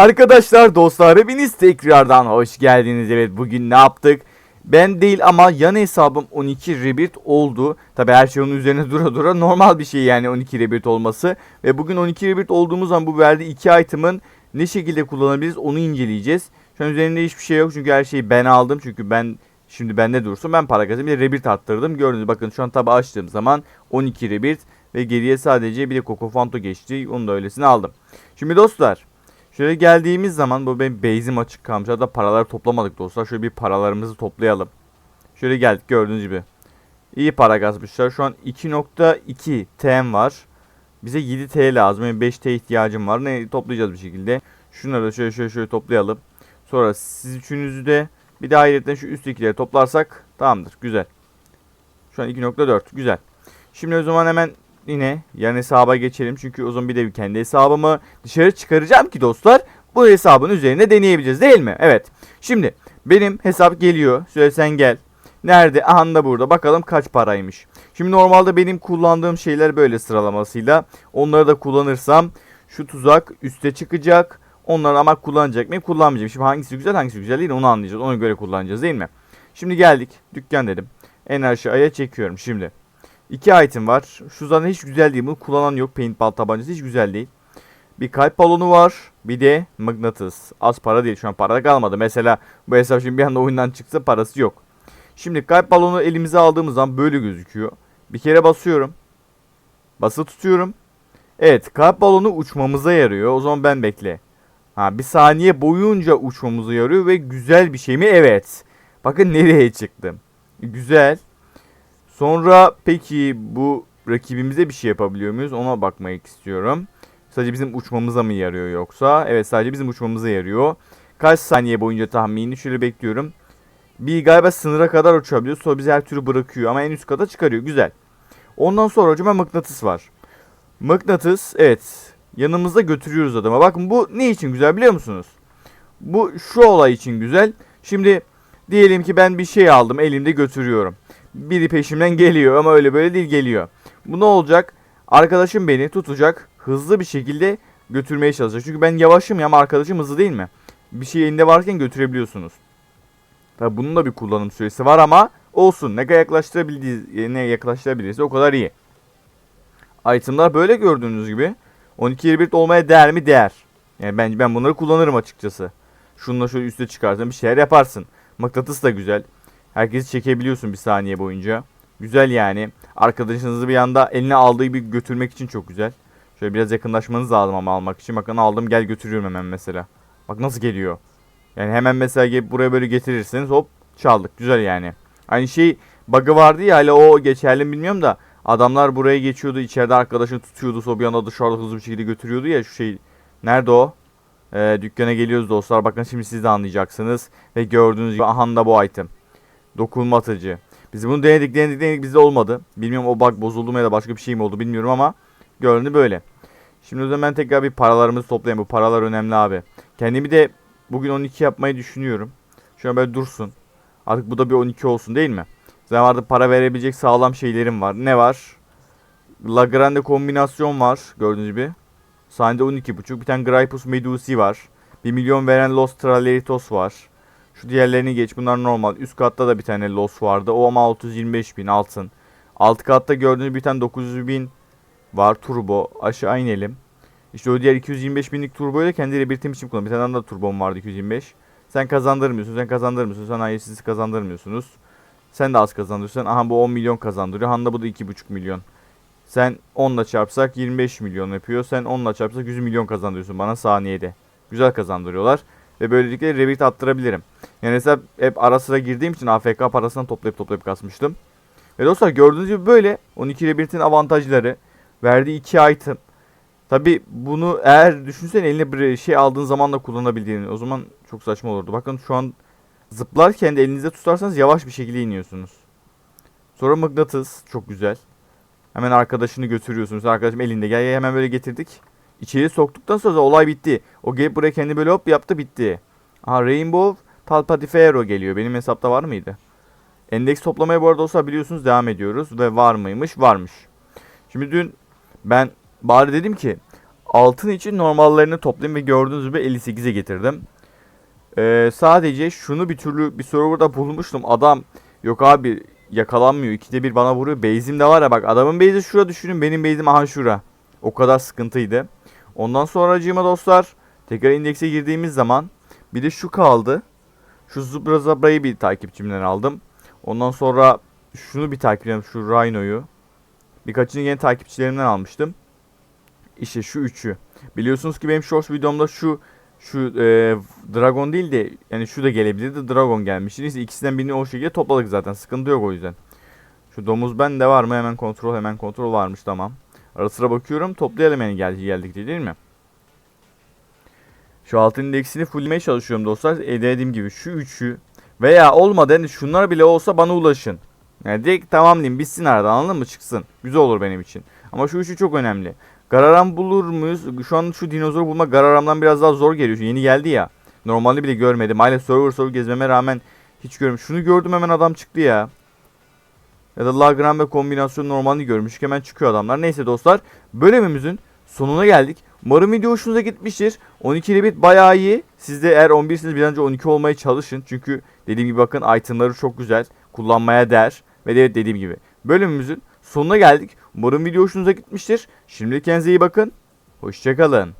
Arkadaşlar dostlar hepiniz tekrardan hoş geldiniz. Evet bugün ne yaptık? Ben değil ama yan hesabım 12 rebirth oldu. Tabi her şey onun üzerine dura dura normal bir şey yani 12 rebirth olması. Ve bugün 12 rebirth olduğumuz zaman bu verdiği iki item'ın ne şekilde kullanabiliriz onu inceleyeceğiz. Şu an üzerinde hiçbir şey yok çünkü her şeyi ben aldım. Çünkü ben şimdi bende dursun ben para kazandım. Bir de rebirth attırdım. Gördünüz bakın şu an tabi açtığım zaman 12 rebirth. Ve geriye sadece bir de Coco Fanto geçti. Onu da öylesine aldım. Şimdi dostlar Şöyle geldiğimiz zaman bu benim base'im açık kalmış. Hatta paraları toplamadık dostlar. Şöyle bir paralarımızı toplayalım. Şöyle geldik gördüğünüz gibi. İyi para kasmışlar. Şu an 2.2 TM var. Bize 7 T lazım. Yani 5 T ihtiyacım var. Ne toplayacağız bir şekilde. Şunları da şöyle şöyle şöyle toplayalım. Sonra siz üçünüzü de bir de ayrıca şu üsttekileri toplarsak tamamdır. Güzel. Şu an 2.4 güzel. Şimdi o zaman hemen yine yan hesaba geçelim. Çünkü o zaman bir de kendi hesabımı dışarı çıkaracağım ki dostlar bu hesabın üzerine deneyebileceğiz değil mi? Evet. Şimdi benim hesap geliyor. Şöyle sen gel. Nerede? Aha da burada. Bakalım kaç paraymış. Şimdi normalde benim kullandığım şeyler böyle sıralamasıyla. Onları da kullanırsam şu tuzak üste çıkacak. Onları ama kullanacak mıyım? Kullanmayacağım. Şimdi hangisi güzel hangisi güzel değil onu anlayacağız. Ona göre kullanacağız değil mi? Şimdi geldik. Dükkan dedim. En aşağıya çekiyorum şimdi. İki item var. Şu zaten hiç güzel değil. Bunu kullanan yok. Paintball tabancası hiç güzel değil. Bir kalp balonu var. Bir de mıknatıs. Az para değil. Şu an para kalmadı. Mesela bu hesap şimdi bir anda oyundan çıksa parası yok. Şimdi kalp balonu elimize aldığımız zaman böyle gözüküyor. Bir kere basıyorum. Bası tutuyorum. Evet kalp balonu uçmamıza yarıyor. O zaman ben bekle. Ha bir saniye boyunca uçmamıza yarıyor ve güzel bir şey mi? Evet. Bakın nereye çıktım. Güzel. Sonra peki bu rakibimize bir şey yapabiliyor muyuz? Ona bakmak istiyorum. Sadece bizim uçmamıza mı yarıyor yoksa? Evet sadece bizim uçmamıza yarıyor. Kaç saniye boyunca tahmini şöyle bekliyorum. Bir galiba sınıra kadar uçabiliyor. Sonra bizi her türlü bırakıyor ama en üst kata çıkarıyor. Güzel. Ondan sonra hocam mıknatıs var. Mıknatıs evet. Yanımızda götürüyoruz adama. Bakın bu ne için güzel biliyor musunuz? Bu şu olay için güzel. Şimdi diyelim ki ben bir şey aldım elimde götürüyorum. Biri peşimden geliyor ama öyle böyle değil geliyor. Bu ne olacak? Arkadaşım beni tutacak. Hızlı bir şekilde götürmeye çalışacak. Çünkü ben yavaşım ya ama arkadaşım hızlı değil mi? Bir şey elinde varken götürebiliyorsunuz. Tabi bunun da bir kullanım süresi var ama olsun. Ne kadar yaklaştırabildiğiniz, ne yaklaştırabilirse o kadar iyi. Itemlar böyle gördüğünüz gibi. 12 21 olmaya değer mi? Değer. Yani ben, ben bunları kullanırım açıkçası. Şununla şöyle üste çıkarsan bir şeyler yaparsın. Mıknatıs da güzel. Herkesi çekebiliyorsun bir saniye boyunca. Güzel yani. Arkadaşınızı bir anda eline aldığı gibi götürmek için çok güzel. Şöyle biraz yakınlaşmanız lazım ama almak için. Bakın aldım gel götürüyorum hemen mesela. Bak nasıl geliyor. Yani hemen mesela gelip buraya böyle getirirseniz hop çaldık. Güzel yani. Aynı şey bug'ı vardı ya hala o geçerli mi bilmiyorum da. Adamlar buraya geçiyordu içeride arkadaşını tutuyordu. Sonra bir anda dışarıda hızlı bir şekilde götürüyordu ya şu şey. Nerede o? Ee, dükkana geliyoruz dostlar. Bakın şimdi siz de anlayacaksınız. Ve gördüğünüz gibi aha da bu item. Dokunma atıcı. Biz bunu denedik denedik denedik bizde olmadı. Bilmiyorum o bug bozuldu mu ya da başka bir şey mi oldu bilmiyorum ama göründü böyle. Şimdi o zaman tekrar bir paralarımızı toplayayım. Bu paralar önemli abi. Kendimi de bugün 12 yapmayı düşünüyorum. Şöyle böyle dursun. Artık bu da bir 12 olsun değil mi? Zaten artık para verebilecek sağlam şeylerim var. Ne var? La Grande kombinasyon var gördüğünüz gibi. Sahnede 12.5. Bir tane Gripus Medusi var. 1 milyon veren Los Traleritos var. Şu diğerlerini geç bunlar normal. Üst katta da bir tane Los vardı. O ama 625 bin altın. Alt katta gördüğünüz bir tane 900 bin var turbo. Aşağı inelim. İşte o diğer 225 binlik turboyu da kendi rebirtim için kullanıyorum. Bir tane daha turbom vardı 225. Sen kazandırmıyorsun, sen kazandırmıyorsun. Sen hayır siz kazandırmıyorsunuz. Sen de az kazandırıyorsun. Aha bu 10 milyon kazandırıyor. Handa bu da 2,5 milyon. Sen 10 ile çarpsak 25 milyon yapıyor. Sen 10 ile çarpsak 100 milyon kazandırıyorsun bana saniyede. Güzel kazandırıyorlar. Ve böylelikle revit attırabilirim. Yani hesap hep ara sıra girdiğim için AFK parasını toplayıp toplayıp kasmıştım. Ve dostlar gördüğünüz gibi böyle 12 rebitin avantajları. Verdiği 2 item. Tabi bunu eğer düşünsen eline bir şey aldığın zaman da kullanabildiğini o zaman çok saçma olurdu. Bakın şu an zıplarken de elinizde tutarsanız yavaş bir şekilde iniyorsunuz. Sonra mıknatıs çok güzel. Hemen arkadaşını götürüyorsunuz. Arkadaşım elinde gel hemen böyle getirdik. İçeri soktuktan sonra olay bitti. O gelip buraya kendi böyle hop yaptı bitti. Aha Rainbow Talpadifero geliyor. Benim hesapta var mıydı? Endeks toplamaya bu arada olsa biliyorsunuz devam ediyoruz. Ve var mıymış? Varmış. Şimdi dün ben bari dedim ki altın için normallerini toplayayım ve gördüğünüz gibi 58'e getirdim. Ee, sadece şunu bir türlü bir serverda bulmuştum. Adam yok abi yakalanmıyor. İkide bir bana vuruyor. Base'im de var ya bak adamın base'i şura düşünün. Benim base'im aha şura. O kadar sıkıntıydı. Ondan sonra acıma dostlar tekrar indekse girdiğimiz zaman bir de şu kaldı. Şu Zubra Zabra'yı bir takipçimden aldım. Ondan sonra şunu bir takipçimden şu Rhino'yu. Birkaçını yeni takipçilerimden almıştım. İşte şu üçü. Biliyorsunuz ki benim shorts videomda şu şu e, Dragon değil de yani şu da gelebilirdi. Dragon gelmişti. Neyse ikisinden birini o şekilde topladık zaten. Sıkıntı yok o yüzden. Şu domuz bende var mı? Hemen kontrol hemen kontrol varmış tamam. Ara sıra bakıyorum. Toplayalım yani geldi geldik diye değil mi? Şu altın indeksini fulllemeye çalışıyorum dostlar. E dediğim gibi şu üçü veya olmadı yani şunlar bile olsa bana ulaşın. Yani direkt tamamlayayım bitsin aradan anladın mı çıksın. Güzel olur benim için. Ama şu üçü çok önemli. Gararam bulur muyuz? Şu an şu dinozoru bulmak Gararam'dan biraz daha zor geliyor. Yeni geldi ya. Normalde bile görmedim. Hala server server gezmeme rağmen hiç görmedim. Şunu gördüm hemen adam çıktı ya. Ya da Lagrange ve kombinasyon normalini görmüştük. Hemen çıkıyor adamlar. Neyse dostlar. Bölümümüzün sonuna geldik. Umarım video hoşunuza gitmiştir. 12 bit bayağı iyi. Siz de eğer 11'siniz bir an önce 12 olmaya çalışın. Çünkü dediğim gibi bakın itemları çok güzel. Kullanmaya değer. Ve de dediğim gibi bölümümüzün sonuna geldik. Umarım video hoşunuza gitmiştir. Şimdi kendinize iyi bakın. Hoşçakalın.